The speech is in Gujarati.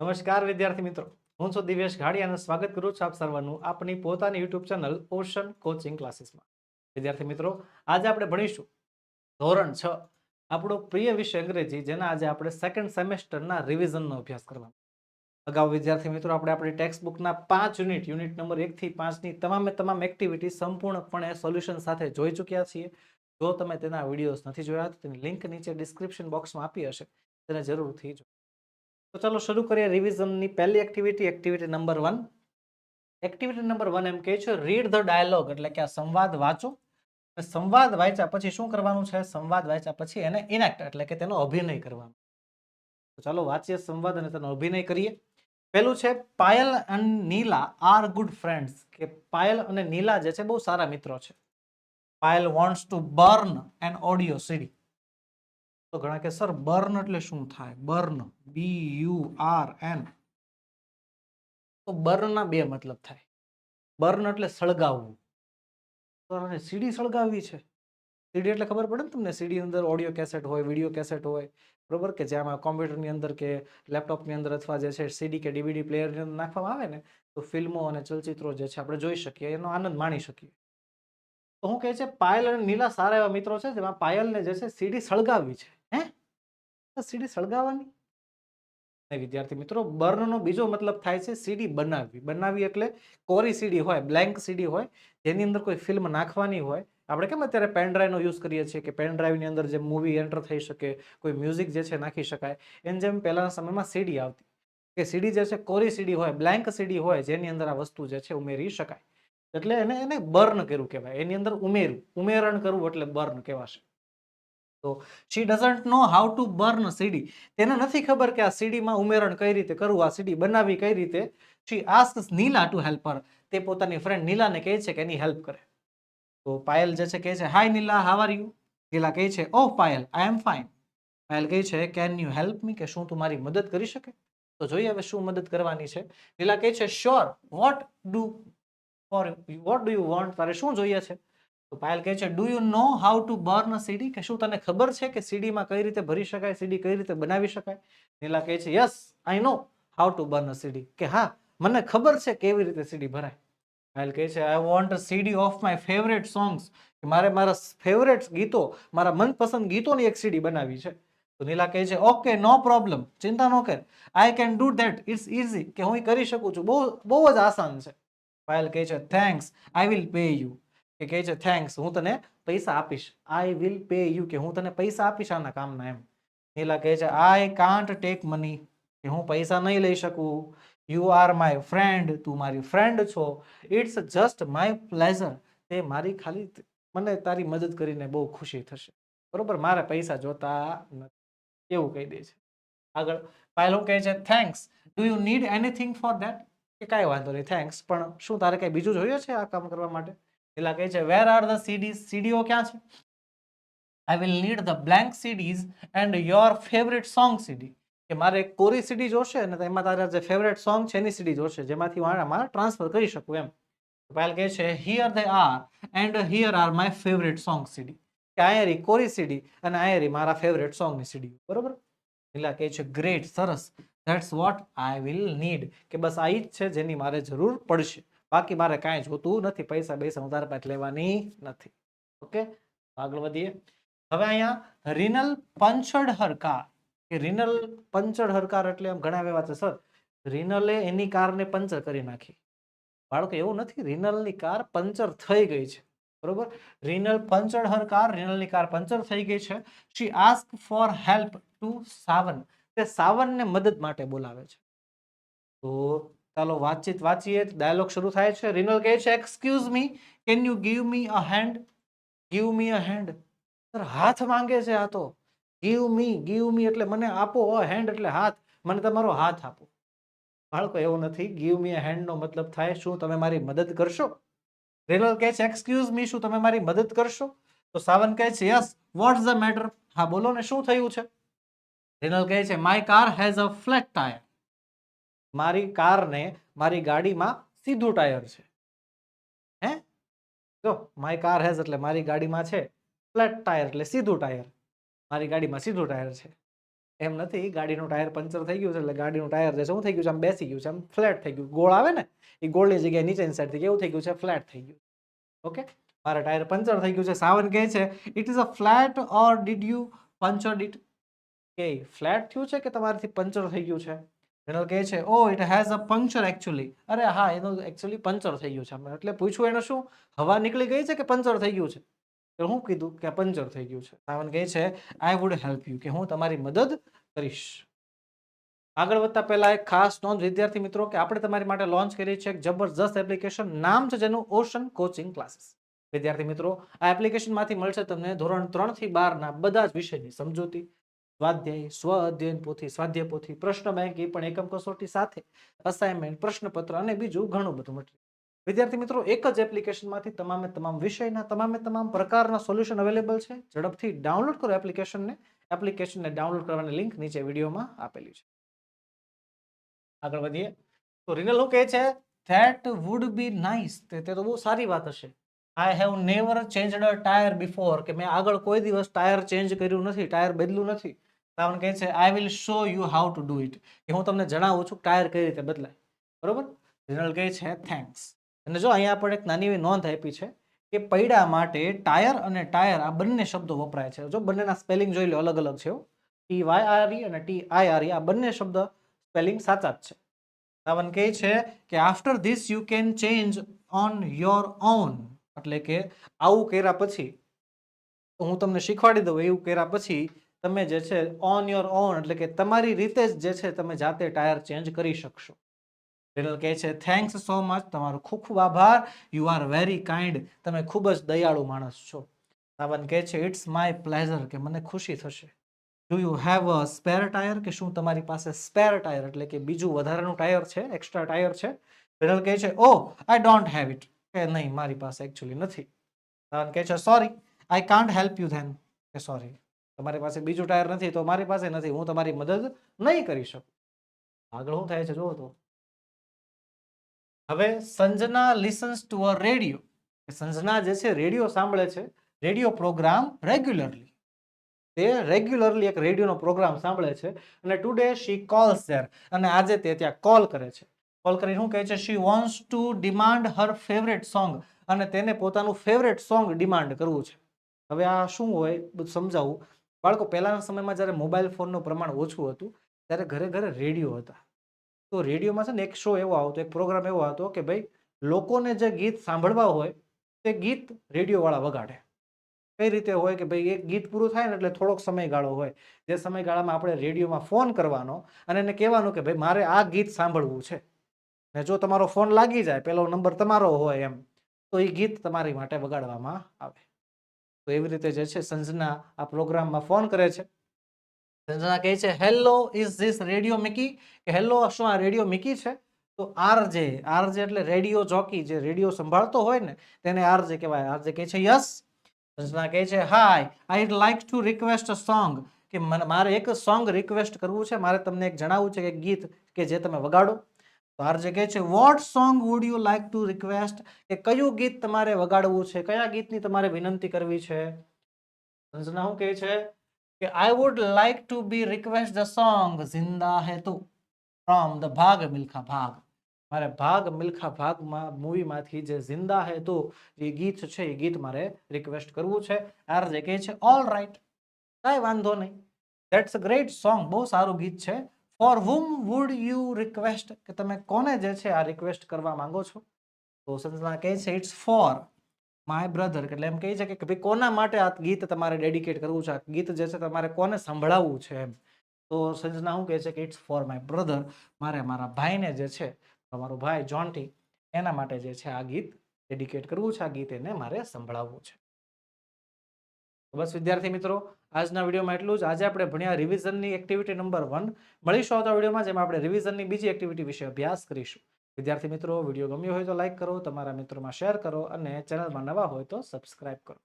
નમસ્કાર, વિદ્યાર્થી મિત્રો. હું છું દિવ્યેશ ઘાડી અને સ્વાગત કરું છું આપ સર્વનું આપની પોતાની યુટ્યુબ ચેનલ ઓશન કોચિંગ ક્લાસીસમાં વિદ્યાર્થી મિત્રો, આજે આપણે ભણીશું ધોરણ છ, આપણો પ્રિય વિષય અંગ્રેજી, જેના આજે આપણે સેકન્ડ સેમેસ્ટરના રિવિઝનનો અભ્યાસ કરવાનો. અગાઉ વિદ્યાર્થી મિત્રો, આપણે આપણી ટેક્સ્ટ બુકના પાંચ યુનિટ યુનિટ નંબર એકથી પાંચની તમામે તમામ એક્ટિવિટી સંપૂર્ણપણે સોલ્યુશન સાથે જોઈ ચૂક્યા છીએ. જો તમે તેના વિડીયોઝ નથી જોયા, તો તેની લિંક નીચે ડિસ્ક્રિપ્શન બોક્સમાં આપી હશે. તેને જરૂરથી જો તો ચાલો શરૂ કરીએ રિવિઝનની પહેલી activity activity number one activity number one એમ કહે છે રીડ ધ ડાયલોગ એટલે કે આ સંવાદ વાંચો. સંવાદ વાંચ્યા પછી શું કરવાનું છે? સંવાદ વાંચ્યા પછી એને ઇનેક્ટ એટલે કે તેનો અભિનય કરવાનો. તો ચાલો વાંચીએ સંવાદ અને તેનો અભિનય કરીએ. પહેલું છે, પાયલ અને નીલા આર ગુડ ફ્રેન્ડ્સ કે પાયલ અને નીલા જે છે, બહુ સારા મિત્રો છે. Payal wants to burn an audio CD તો ઘણા કે, સર, બર્ન એટલે શું થાય? Burn. B U R N. તો બર્નના બે મતલબ થાય. બર્ન એટલે સળગાવવું. તો આને સીડી સળગાવવી છે? સીડી એટલે ખબર પડે ને તમને? સીડી અંદર ઓડિયો કેસેટ હોય, વીડિયો કેસેટ હોય. બરોબર? કે જેમાં કોમ્પ્યુટરની અંદર કે લેપટોપની અંદર અથવા જે છે સીડી કે ડીવીડી પ્લેયરની અંદર નાખવામાં આવે ને, તો ફિલ્મો અને ચલચિત્રો જે છે આપણે જોઈ શકીએ, એનો આનંદ માણી શકીએ. તો હું કહે છે, પાયલ અને નીલા સારા એવા મિત્રો છે, જેમાં પાયલને જે છે સીડી સળગાવવી છે. સીડી સળગાવવાની? નહીં, વિદ્યાર્થી મિત્રો, બર્નનો બીજો મતલબ થાય છે સીડી બનાવવી. બનાવવી એટલે કોરી સીડી હોય, બ્લેન્ક સીડી હોય, જેની અંદર કોઈ ફિલ્મ નાખવાની હોય. આપણે કેમ અત્યારે પેનડ્રાઈવનો યુઝ કરીએ છીએ કે પેનડ્રાઈવની અંદર જે મૂવી એન્ટર થઈ શકે, કોઈ મ્યુઝિક જે છે નાખી શકાય. એમ જેમ પહેલાના સમયમાં સીડી આવતી. કે સીડી જે છે કોરી સીડી હોય, બ્લેન્ક સીડી હોય, જેની અંદર આ વસ્તુ જે છે ઉમેરી શકાય. એટલે એને એને બર્ન કર્યું કહેવાય. એની અંદર ઉમેરવું ઉમેરણ કરવું એટલે બર્ન કહેવાશે. તો she doesn't know how to burn CD તેને નથી ખબર કે આ સીડીમાં ઉમેરણ કઈ રીતે કરવું આ સીડી બનાવવી કઈ રીતે? She ask Neela to help her તે પોતાની ફ્રેન્ડ નીલાને કહે છે કે એની હેલ્પ કરે. તો પાયલ જે છે, કહે છે હાય નીલા હાવ આર યુ નીલા કહે છે ઓહ Payal I am fine Payal કહે છે કેન યુ હેલ્પ મી કે શું તું મારી મદદ કરી શકે? તો જોઈએ હવે શું મદદ કરવાની છે. નીલા કહે છે sure what do for what do you want તારે શું જોઈએ છે? તો પાયલ કહે છે do you know how to burn CD કે શું તને ખબર છે કે સીડીમાં કઈ રીતે ભરી શકાય? સીડી કઈ રીતે બનાવી શકાય? નીલા કહે છે yes I know how to burn CD કે હા, મને ખબર છે કેવી રીતે સીડી ભરાય. પાયલ કહે છે I want CD of my favourite songs મારે મારા ફેવરેટ ગીતો, મારા મનપસંદ ગીતોની એક સીડી બનાવી છે. તો નીલા કહે છે ઓકે નો પ્રોબ્લેમ ચિંતા નો કર. I can do that it's easy કે હું કરી શકું છું. બહુ બહુ જ આસાન છે. પાયલ કહે છે thanks I will pay you કે કહે છે થેન્ક્સ હું તને પૈસા આપીશ. આઈ વિલ પે યુ કે હું તને પૈસા આપીશ આના કામના એમ. નીલા કહે છે આઈ કાન્ટ ટેક મની કે હું પૈસા નહીં લઈ શકું. યુ આર માય ફ્રેન્ડ તું મારી ફ્રેન્ડ છો. ઇટ્સ જસ્ટ માય પ્લેઝર તે મારી ખાલી મને તારી મદદ કરીને બહુ ખુશી થશે. બરોબર? મારે પૈસા જોતા નથી. એવું કહી દે છે. આગળ પાયલો કહે છે thanks do you need anything for that કે કાંઈ વાંધો નહીં. થેન્ક્સ પણ શું તારે કંઈ બીજું જોઈએ છે આ કામ કરવા માટે? પેલા કહે છે વેર આર ધ સીડીઝ સીડીઓ ક્યાં છે? I will need the blank CDs and your favourite song CD કે મારે કોરી સીડી જોશે અને એમાં તારા જે ફેવરેટ સોંગ છે એની સીડી જોશે, જેમાંથી હું આમાં ટ્રાન્સફર કરી શકું એમ. પાયલ કહે છે here they are and here are my favourite song CD કે આયરી કોરી સીડી અને આયરી મારા ફેવરેટ સોંગની સીડી બરોબર? નીલા કહે છે ગ્રેટ સરસ. That's what I will need કે બસ આ જ છે જેની મારે જરૂર પડશે. બાકી મારે કાંઈ જોતું નથી, પૈસા પૈસા તારા પાસે લેવાની નથી. ઓકે? આગળ વધીએ. હવે અહીંયા રિનલ પંચડ હરકાર. કે રિનલ પંચડ હરકાર એટલે આમ ઘણા એવા છે, સર. રિનલે એની કારને પંચર કરી નાખી. બાળકો, એવું નથી. રિનલની કાર પંચર થઈ ગઈ છે. બરોબર? રિનલ પંચડ હરકાર, રિનલની કાર પંચર થઈ ગઈ છે. She ask for help to Sawan. તે સાવનને મદદ માટે બોલાવે છે. તો ચાલો વાતચીત વાંચીએ. ડાયલોગ શરૂ થાય છે. રિનલ કહે છે excuse me can you give me a hand give me a hand sir હાથ માંગે છે આ તો. ગીવ મી ગીવ મી એટલે મને આપો, અ હેન્ડ એટલે હાથ. મને તમારો હાથ આપો. બાળકો, એવું નથી. ગીવ મી અ હેન્ડનો મતલબ થાય શું? તમે મારી મદદ કરશો? રિનલ કહે છે એક્સક્યુઝ મી શું તમે મારી મદદ કરશો? તો સાવન કહે છે યસ વોટ્સ ધ મેટર હા, બોલો ને, શું થયું છે? રેનલ કહે છે my car has a flat tyre મારી કારને મારી ગાડીમાં સીધું ટાયર છે. હે? જો માય કાર હેઝ એટલે મારી ગાડીમાં છે, ફ્લેટ ટાયર એટલે સીધું ટાયર. મારી ગાડીમાં સીધું ટાયર છે. એમ નથી, ગાડીનું ટાયર પંચર થઈ ગયું છે એટલે ગાડીનું ટાયર છે શું થઈ ગયું છે? આમ બેસી ગયું છે, આમ ફ્લેટ થઈ ગયું. ગોળ આવે ને, એ ગોળની જગ્યાએ નીચેની સાઈડથી કેવું થઈ ગયું છે, ફ્લેટ થઈ ગયું. ઓકે? મારા ટાયર પંચર થઈ ગયું છે. સાવન કહે છે it is a flat or did you puncture it કે ફ્લેટ થયું છે કે તમારાથી પંચર થઈ ગયું છે? જનરલ કહે છે ઓ it has a puncture actually અરે, હા, એનું એકચ્યુઅલી પંચર થઈ ગયું છે. એટલે પૂછ્યું એને શું? હવા નીકળી ગઈ છે કે પંચર થઈ ગયું છે? તો હું કીધું કે પંચર થઈ ગયું છે. રાવણ કહે છે આઈ વુડ હેલ્પ યુ કે હું તમારી મદદ કરીશ. આગળ વધતા પહેલા એક ખાસ નોંધ, વિદ્યાર્થી મિત્રો, કે આપણે તમારી માટે લોન્ચ કરી છે એક જબરજસ્ત એપ્લિકેશન નામ છે જેનું ઓશન કોચિંગ ક્લાસીસ વિદ્યાર્થી મિત્રો, આ એપ્લિકેશનમાંથી મળશે તમને ધોરણ ત્રણથી બારના બધા જ વિષયની સમજૂતી સ્વાધ્યાય સ્વ અધ્યયન પોથી, સ્વાધ્યાય પોથી, પ્રશ્ન બેંક એ પણ એકમ કસોટી સાથે અસાઇનમેન્ટ પ્રશ્નપત્ર અને બીજું ઘણું બધું મટીરિયલ. વિદ્યાર્થી મિત્રો, એક જ એપ્લિકેશનમાંથી તમામે તમામ વિષયના, તમામે તમામ પ્રકારના સોલ્યુશન અવેલેબલ છે. ઝડપથી ડાઉનલોડ કરો એપ્લિકેશનને એપ્લિકેશનને ડાઉનલોડ કરવાની લિંક નીચે વિડીયોમાં આપેલી છે. આગળ વધીએ. તો રિનલ હું કહે છે? ધેટ વુડ બી નાઇસ તે તે બહુ સારી વાત હશે. I have never changed tyre before કે મેં આગળ કોઈ દિવસ ટાયર ચેન્જ કર્યું નથી ટાયર બદલું નથી. સાવન કહે છે I will show you how to do it કે હું તમને જણાવું છું ટાયર કઈ રીતે બદલાય. બરોબર? જનરલ કહે છે થેન્ક્સ અને જો અહીંયા આપણે એક નાની એવી નોંધ આપી છે કે પૈડા માટે ટાયર અને ટાયર આ બંને શબ્દો વપરાય છે. જો બંનેના સ્પેલિંગ જોઈ લો, અલગ અલગ છે ટી વાય આર ઈ અને ટી આઈ આર ઈ આ બંને શબ્દ સ્પેલિંગ સાચા જ છે. રાવણ કહે છે કે after this you can change on your own એટલે કે આવું કર્યા પછી, હું તમને શીખવાડી દઉં એવું કર્યા પછી તમે જે છે ઓન યોર ઓન એટલે કે તમારી રીતે જ જે છે, તમે જાતે ટાયર ચેન્જ કરી શકશો. રેનલ કહે છે થેન્ક્સ સો મચ તમારો ખૂબ ખૂબ આભાર. યુ આર વેરી કાઇન્ડ તમે ખૂબ જ દયાળુ માણસ છો. સાવન કહે છે ઇટ્સ માય પ્લેઝર કે મને ખુશી થશે. Do you have a spare tyre કે શું તમારી પાસે સ્પેર ટાયર એટલે કે બીજું વધારાનું ટાયર છે એક્સ્ટ્રા ટાયર છે? રેનલ કહે છે ઓ આઈ ડોન્ટ હેવ ઇટ કે નહીં, મારી પાસે એકચ્યુઅલી નથી. સાવન કહે છે sorry I can't help you then કે સોરી તમારી પાસે બીજું ટાયર નથી, તો મારી પાસે નથી, હું તમારી મદદ નહીં કરી શકું. આગળ શું થાય છે, જુઓ તો. હવે Sanjana listens to a radio Sanjana જે છે રેડિયો સાંભળે છે રેડિયો પ્રોગ્રામ રેગ્યુલરલી તે રેગ્યુલરલી એક રેડિયોનો પ્રોગ્રામ સાંભળે છે, અને ટુડે શી કોલ્સ ધેર અને આજે તે ત્યાં કોલ કરે છે. કોલ કરીને શું કહે છે? She wants to demand her favourite song અને તેને પોતાનું ફેવરેટ સોંગ ડિમાન્ડ કરવું છે. હવે આ શું હોય? બધું સમજાવું. બાળકો પહેલાંના સમયમાં જ્યારે મોબાઈલ ફોનનું પ્રમાણ ઓછું હતું, ત્યારે ઘરે ઘરે રેડિયો હતા. તો રેડિયોમાં છે ને એક શો એવો આવતો, એક પ્રોગ્રામ એવો હતો કે ભાઈ, લોકોને જે ગીત સાંભળવા હોય, તે ગીત રેડિયોવાળા વગાડે. કઈ રીતે હોય કે ભાઈ, એક ગીત પૂરું થાય ને એટલે થોડોક સમયગાળો હોય. જે સમયગાળામાં આપણે રેડિયોમાં ફોન કરવાનો અને એને કહેવાનું કે ભાઈ, મારે આ ગીત સાંભળવું છે. ને જો તમારો ફોન લાગી જાય, પેલો નંબર તમારો હોય એમ, તો એ ગીત તમારી માટે વગાડવામાં આવે. તો એવી રીતે જે છે સંજના આ પ્રોગ્રામમાં ફોન કરે છે. સંજના કહે છે hello is this radio Mickey કે હેલો શું આ રેડિયો મિકી છે? તો આરજે આરજે એટલે રેડિયો જોકી, જે રેડિયો સંભાળતો હોય ને, તેને આરજે કહેવાય. આરજે કહે છે યસ સંજના કહે છે hi I like to request a song કે, મને, મારે એક સોંગ રિક્વેસ્ટ કરવું છે. મારે તમને એક જણાવવું છે કે ગીત કે જે તમે વગાડો. તો જે કહે છે what song would you like to request કે કયું ગીત તમારે વગાડવું છે? કયા ગીતની તમારે વિનંતી કરવી છે? સંજના શું કહે છે કે I would like to be request the song જિંદા હે તું ફ્રોમ ધ ભાગ મિલ્ખા ભાગ મારે ભાગ મિલ્ખા ભાગમાં મૂવીમાંથી જે જિંદા હે તો એ ગીત છે, એ ગીત મારે રિક્વેસ્ટ કરવું છે. આર જે કહે છે ઓલ રાઈટ કાંઈ વાંધો નહીં. દેટ્સ અ ગ્રેટ સોંગ બહુ સારું ગીત છે. For whom would you request કે તમે કોને જે છે આ રિક્વેસ્ટ કરવા માંગો છો? તો સંજના કહે છે ઇટ્સ ફોર માય બ્રધર એટલે એમ કહે છે કે ભાઈ, કોના માટે આ ગીત તમારે ડેડિકેટ કરવું છે? આ ગીત જે છે તમારે કોને સંભળાવવું છે એમ? તો સંજના શું કહે છે કે ઇટ્સ ફોર માય બ્રધર મારે મારા ભાઈને જે છે તમારો ભાઈ જોન્ટી એના માટે જે છે આ ગીત ડેડિકેટ કરવું છે, આ ગીત એને મારે સંભળાવવું છે. બસ વિદ્યાર્થી મિત્રો, આજના વિડીયોમાં એટલું જ. આજે આપણે ભણ્યા રિવિઝનની એક્ટિવિટી નંબર વન મળીશું આવતા વિડીયોમાં, જેમાં આપણે રિવિઝનની બીજી એક્ટિવિટી વિશે અભ્યાસ કરીશું. વિદ્યાર્થી મિત્રો, વીડિયો ગમ્યો હોય તો લાઇક કરો, તમારા મિત્રોમાં શેર કરો અને ચેનલમાં નવા હોય તો સબસ્ક્રાઇબ કરો.